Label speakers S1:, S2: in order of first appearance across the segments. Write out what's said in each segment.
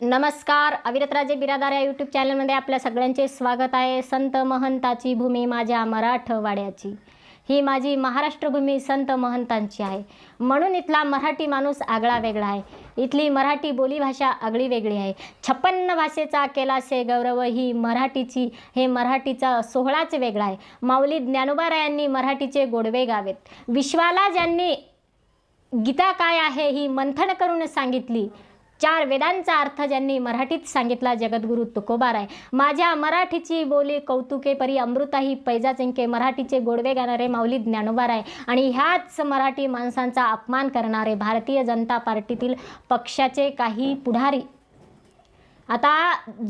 S1: नमस्कार. अविरतराजे बिरादार या यूट्यूब चॅनलमध्ये आपल्या सगळ्यांचे स्वागत आहे. संत महंताची भूमी माझ्या मराठवाड्याची. ही माझी महाराष्ट्रभूमी संत महंतांची आहे. म्हणून इथला मराठी माणूस आगळा वेगळा आहे. इथली मराठी बोलीभाषा आगळी वेगळी आहे. छप्पन्न भाषेचा केलासे गौरव ही मराठीची हे मराठीचा सोहळाच वेगळा आहे. माऊली ज्ञानोबारायांनी मराठीचे गोडवे गावेत. विश्वाला ज्यांनी गीता काय आहे? ही मंथन करून सांगितली. चार वेदांचा अर्थ ज्यांनी मराठीत सांगितला जगद्गुरु तुकोबार आहे माझ्या मराठीची बोली कौतुके परी अमृताही पैजा चिंके मराठीचे गोडवे गाणारे माऊली ज्ञानोबार आहे आणि ह्याच मराठी माणसांचा अपमान करणारे भारतीय जनता पार्टीतील पक्षाचे काही पुढारी आता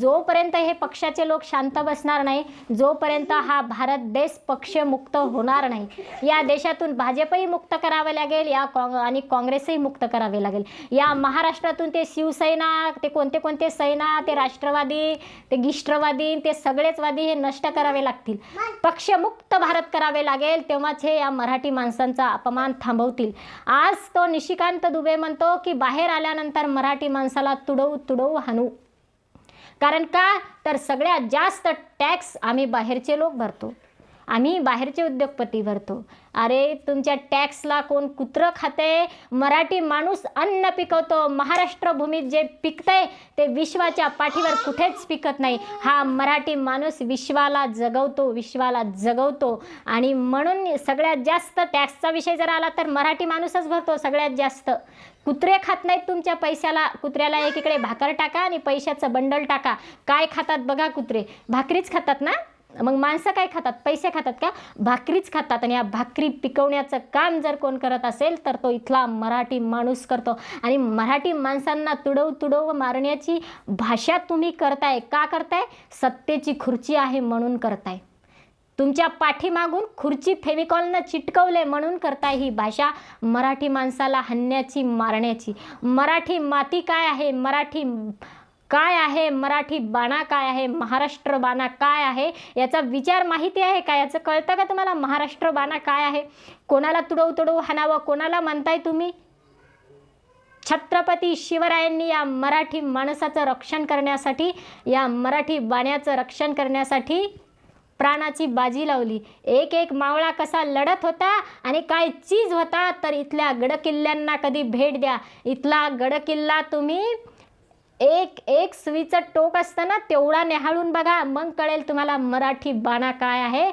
S1: जोपर्यंत हे पक्षाचे लोक शांत बसणार नाही जोपर्यंत हा भारत देश पक्षमुक्त होणार नाही या देशातून भाजपही मुक्त करावे लागेल या काँग आणि काँग्रेसही मुक्त करावे लागेल. या महाराष्ट्रातून ते शिवसेना ते कोणते कोणते सेना ते राष्ट्रवादी ते गिष्ट्रवादी ते सगळेच वादी हे नष्ट करावे लागतील. पक्षमुक्त भारत करावे लागेल तेव्हाच हे या मराठी माणसांचा अपमान थांबवतील. आज तो निशिकांत दुबे म्हणतो की बाहेर आल्यानंतर मराठी माणसाला तुडवू तुडवू हाणू. कारण का? तर सगळ्यात जास्त टॅक्स आम्ही बाहेरचे लोक भरतो. आम्ही बाहेरचे उद्योगपती भरतो. अरे तुमच्या टॅक्सला कोण कुत्रं खाते? मराठी माणूस अन्न पिकवतो. महाराष्ट्र भूमीत जे पिकतंय ते विश्वाच्या पाठीवर कुठेच पिकत नाही. हा मराठी माणूस विश्वाला जगवतो विश्वाला जगवतो. आणि म्हणून सगळ्यात जास्त टॅक्सचा विषय जर आला तर मराठी माणूसच भरतो सगळ्यात जास्त. कुत्रे खात नाहीत तुमच्या पैशाला. कुत्र्याला एकीकडे भाकर टाका आणि पैशाचं बंडल टाका. काय खातात बघा कुत्रे? भाकरीच खातात ना? मग माणसं काय खातात? पैसे खातात का? भाकरीच खातात. आणि या भाकरी पिकवण्याचं काम जर कोण करत असेल तर तो इथला मराठी माणूस करतो. आणि मराठी माणसांना तुडव तुडव मारण्याची भाषा तुम्ही करताय. का करताय? सत्तेची खुर्ची आहे म्हणून करताय. तुमच्या पाठीमागून खुर्ची फेविकॉलनं चिटकवले म्हणून करताय ही भाषा मराठी माणसाला हणण्याची मारण्याची. मराठी माती काय आहे? मराठी काय आहे? मराठी बाणा काय आहे? महाराष्ट्र बाणा काय आहे? याचा विचार माहिती आहे का? याचं कळतं का तुम्हाला? महाराष्ट्र बाणा काय आहे? कोणाला तुडव तुडवू हाणावं? कोणाला म्हणताय तुम्ही? छत्रपती शिवरायांनी या मराठी माणसाचं रक्षण करण्यासाठी या मराठी बाण्याचं रक्षण करण्यासाठी प्राणाची बाजी लावली. एक एक मावळा कसा लढत होता आणि काय चीज होता तर इथल्या गडकिल्ल्यांना कधी भेट द्या. इथला गडकिल्ला तुम्ही एक एक सुईचं टोक असतं ना तेवढा न्याहाळून बघा. मग कळेल तुम्हाला मराठी बाणा काय आहे.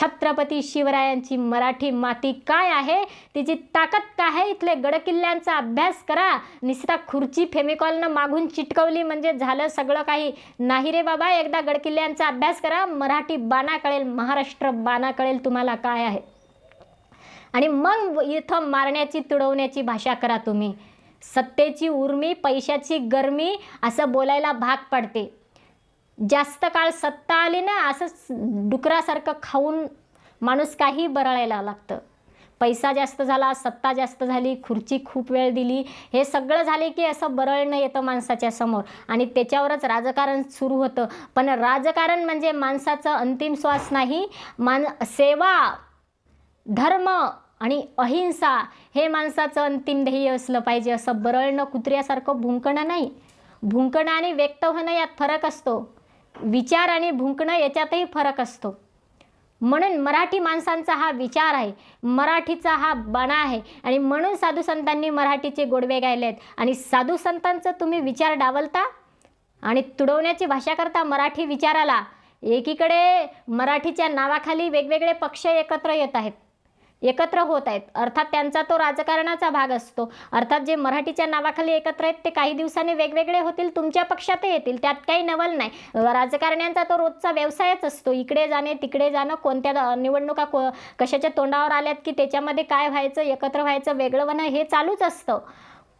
S1: छत्रपती शिवरायांची मराठी माती काय आहे. तिची ताकद काय आहे. इथले गडकिल्ल्यांचा अभ्यास करा. निस्ता खुर्ची फेमिकॉलनं मागून चिटकवली म्हणजे झालं सगळं काही. नाही रे बाबा एकदा गडकिल्ल्यांचा अभ्यास करा. मराठी बाणा कळेल. महाराष्ट्र बाणा कळेल तुम्हाला काय आहे. आणि मग इथं मारण्याची तुडवण्याची भाषा करा तुम्ही. सत्तेची उर्मी पैशाची गरमी असं बोलायला भाग पडते. जास्त काळ सत्ता आली ना असं डुकरासारखं खाऊन माणूस काही बरळायला लागतं. पैसा जास्त झाला सत्ता जास्त झाली खुर्ची खूप वेळ दिली हे सगळं झाले की असं बरळणं येतं माणसाच्या समोर. आणि त्याच्यावरच राजकारण सुरू होतं. पण राजकारण म्हणजे माणसाचं अंतिम श्वास नाही मान सेवा धर्म आणि अहिंसा हे माणसाचं अंतिम ध्येय असलं पाहिजे. असं बरळणं कुत्र्यासारखं भुंकणं नाही. भुंकणं आणि व्यक्त होणं यात फरक असतो. विचार आणि भुंकणं याच्यातही फरक असतो. म्हणून मराठी माणसांचा हा विचार आहे. मराठीचा हा बाणा आहे. आणि म्हणून साधू संतांनी मराठीचे गोडवे गायले आहेत आणि साधू संतांचं तुम्ही विचार डावलता आणि तुडवण्याची भाषा करता मराठी विचाराला. एकीकडे मराठीच्या नावाखाली वेगवेगळे पक्ष एकत्र येत आहेत. एकत्र होत आहेत. अर्थात त्यांचा तो राजकारणाचा भाग असतो. अर्थात जे मराठीच्या नावाखाली एकत्र आहेत ते काही दिवसांनी वेगवेगळे होतील तुमच्या पक्षातही येतील त्यात काही नवल नाही. राजकारण्यांचा तो रोजचा व्यवसायच असतो. इकडे जाणे तिकडे जाणं कोणत्या निवडणुका को कशाच्या तोंडावर आल्यात की त्याच्यामध्ये काय व्हायचं एकत्र व्हायचं वेगळं होणं हे चालूच असतं.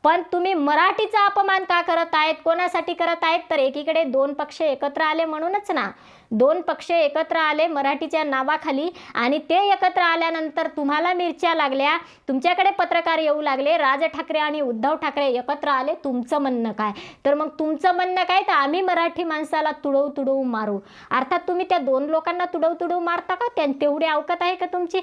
S1: पण तुम्ही मराठीचा अपमान का करत आहेत कोणासाठी करत आहेत तर एकीकडे दोन पक्ष एकत्र आले म्हणूनच ना. दोन पक्ष एकत्र आले मराठीच्या नावाखाली आणि ते एकत्र आल्यानंतर तुम्हाला मिरच्या लागल्या तुमच्याकडे पत्रकार येऊ लागले राज ठाकरे आणि उद्धव ठाकरे एकत्र आले तुमचं म्हणणं काय? तर मग तुमचं म्हणणं काय? तर आम्ही मराठी माणसाला तुडवू तुडवू मारू. अर्थात तुम्ही त्या दोन लोकांना तुडवू तुडवू मारता का? त्यां तेवढी अवकत आहे का तुमची?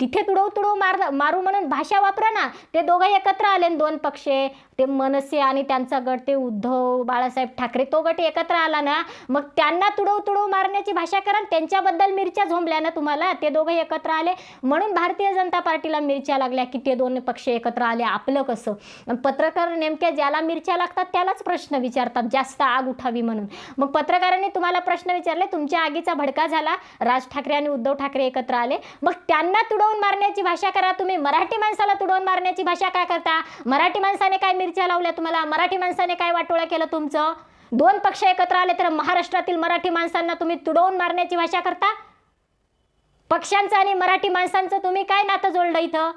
S1: तिथे तुडवू तुडवू मार मारू म्हणून भाषा वापरा ना. ते दोघं एकत्र आले दोन पक्ष. पक्षे ते मनसे आणि त्यांचा गट ते उद्धव बाळासाहेब ठाकरे तो गट एकत्र आला ना मग त्यांना तुडवतुडू मार मारण्याची भाषा करा त्यांच्याबद्दल मिरच्या झोंबल्या ना तुम्हाला. ते दोघं एकत्र आले. म्हणून भारतीय जनता पार्टीला मिरच्या लागल्या की ते दोन पक्ष एकत्र आले. आपलं कसं? पत्रकार नेमक्या ज्याला मिरच्या लागतात त्यालाच प्रश्न विचारतात. जास्त आग उठावी म्हणून. मग पत्रकारांनी तुम्हाला प्रश्न विचारले. तुमच्या आगीचा भडका झाला. राज ठाकरे आणि उद्धव ठाकरे एकत्र आले. मग त्यांना तुडवून मारण्याची भाषा करा तुम्ही. मराठी माणसाला तुडवून मारण्याची भाषा काय करता? मराठी माणसाने काय मिरच्या लावल्या तुम्हाला? मराठी माणसाने काय वाटोळं केलं तुमचं? दोन पक्ष एकत्र आले तर महाराष्ट्रातील मराठी माणसांना तुम्ही तुडवून मारण्याची भाषा करता? पक्षांचं आणि मराठी माणसांचं तुम्ही काय नातं जोडलं इथं?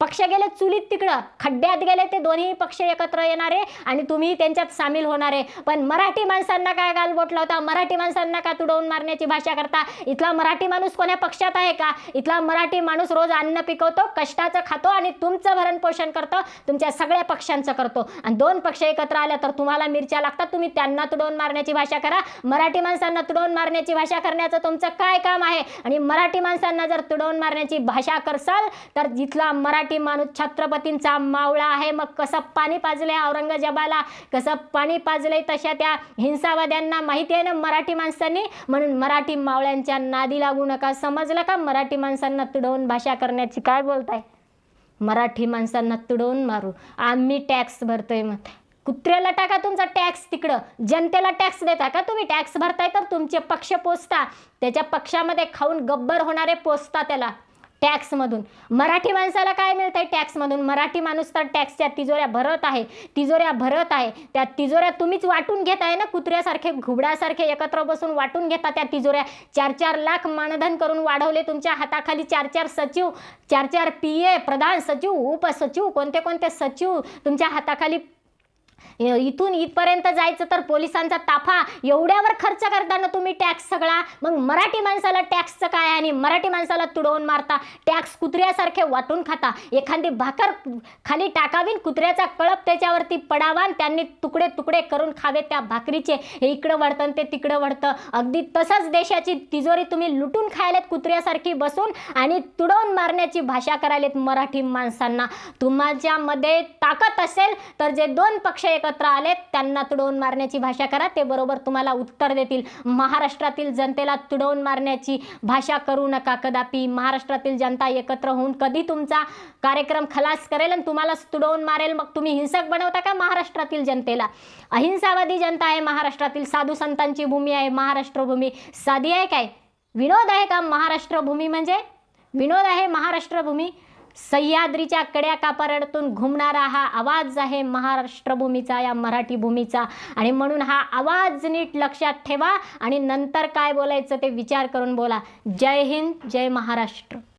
S1: पक्ष गेले चुलीत तिकडं खड्ड्यात गेले ते दोन्ही पक्ष एकत्र येणारे आणि तुम्ही त्यांच्यात सामील होणारे. पण मराठी माणसांना काय गालबोट लावता? मराठी माणसांना का तुडवून मारण्याची भाषा करता? इथला मराठी माणूस कोण्या पक्षात आहे का? इथला मराठी माणूस रोज अन्न पिकवतो कष्टाचं खातो आणि तुमचं भरणपोषण करतो तुमच्या सगळ्या पक्षांचं करतो. आणि दोन पक्ष एकत्र आल्या तर तुम्हाला मिरच्या लागतात तुम्ही त्यांना तुडवून मारण्याची भाषा करा. मराठी माणसांना तुडवून मारण्याची भाषा करण्याचं तुमचं काय काम आहे? आणि मराठी माणसांना जर तुडवून मारण्याची भाषा करसाल तर इथला मराठी मराठी माणूस छत्रपतींचा मावळा आहे. मग कसं पाणी पाजलंय औरंगजेबाला? कसं पाणी पाजलंय तशा त्या हिंसावाद्यांना माहिती आहे ना मराठी माणसांनी? म्हणून मराठी मावळ्यांच्या नादी लागू नका. समजलं का मराठी माणसांना तुडवून भाषा करण्याची काय बोलताय? मराठी माणसांना तुडवून मारू. आम्ही टॅक्स भरतोय मग कुत्र्याला टाका तुमचा टॅक्स तिकडं. जनतेला टॅक्स देता का तुम्ही? टॅक्स भरताय तर तुमचे पक्ष पोचता त्याच्या पक्षामध्ये खाऊन गब्बर होणारे पोचता त्याला. टॅक्समधून. मराठी माणसाला काय मिळतंय टॅक्समधून? मराठी माणूस तर टॅक्सच्या तिजोऱ्या भरत आहे. तिजोऱ्या भरत आहे. त्या तिजोऱ्या तुम्हीच वाटून घेत आहे ना? कुत्र्यासारखे घुबडासारखे एकत्र बसून वाटून घेता त्या तिजोऱ्या. चार चार लाख मानधन करून वाढवले तुमच्या हाताखाली चार चार सचिव चार चार पी ए प्रधान सचिव उपसचिव कोणते कोणते सचिव तुमच्या हाताखाली इथून इथपर्यंत जायचं तर पोलिसांचा ताफा एवढ्यावर खर्च करताना तुम्ही टॅक्स सगळा. मग मराठी माणसाला टॅक्सचं काय आणि मराठी माणसाला तुडवून मारता? टॅक्स कुत्र्यासारखे वाटून खाता. एखादी भाकर खाली टाकावीन कुत्र्याचा कळप त्याच्यावरती पडावा आणि त्यांनी तुकडे तुकडे करून खावे त्या भाकरीचे. हे इकडं वळतं ते तिकडं वळतं अगदी तसंच देशाची तिजोरी तुम्ही लुटून खायलेत कुत्र्यासारखी बसून आणि तुडवून मारण्याची भाषा करायलेत मराठी माणसांना. तुमच्यामध्ये ताकद असेल तर जे दोन पक्ष एकत्र आलेत त्यांना तुडवून मारण्याची भाषा करा ते बरोबर तुम्हाला उत्तर देतील. महाराष्ट्रातील जनतेला तुडवून मारण्याची भाषा करू नका कदापि. महाराष्ट्रातील जनता एकत्र होऊन कधी तुमचा कार्यक्रम खलास करेल आणि तुम्हाला तुडवून मारेल मग तुम्ही हिंसक बनवता का महाराष्ट्रातील जनतेला? अहिंसावादी जनता आहे महाराष्ट्रातील साधू संतांची भूमी आहे महाराष्ट्र भूमी साधी आहे काय? विनोद आहे का महाराष्ट्र भूमी म्हणजे? विनोद आहे महाराष्ट्र भूमी सह्याद्रीच्या कड्या कापारडतून घुमणारा हा आवाज आहे महाराष्ट्र भूमीचा या मराठी भूमीचा. आणि म्हणून हा आवाज नीट लक्षात ठेवा आणि नंतर काय बोलायचं ते विचार करून बोला. जय हिंद जय महाराष्ट्र.